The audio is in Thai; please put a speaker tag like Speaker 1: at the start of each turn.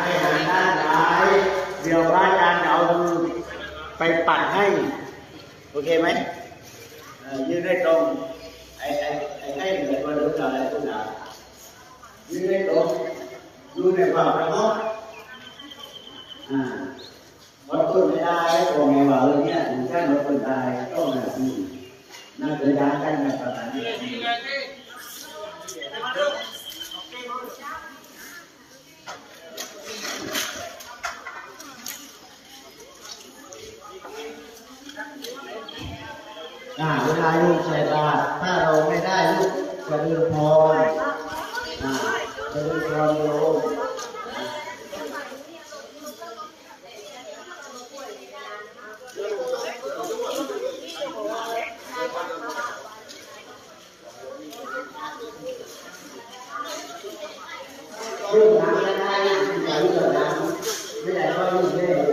Speaker 1: ให้หันด้านซ้ายเดี๋ยวพระอาจารย์เอามือไปปัดให้ โอเคไหมยืดได้ตรง ไอ้ไอ้ไอ้ให้เหมือนคนรู้จักอะไรทุกอย่างยืดได้ตรงดูในความระมัดอ่าวัดต้นไม่ได้ตรงไงว่าเรื่องเนี้ยถึงขั้นวัดต้นตายต้องแบบนี้น่าจะย้ายได้ในประการนี้ เวลาลูกใส่บาตรถ้าเราไม่ได้ลูกจะดินพรอ่าจะดินพรโยมลูกน้ำไม่ได้ลูกใส่ลูกน้ำไม่ได้ก็ลูกได้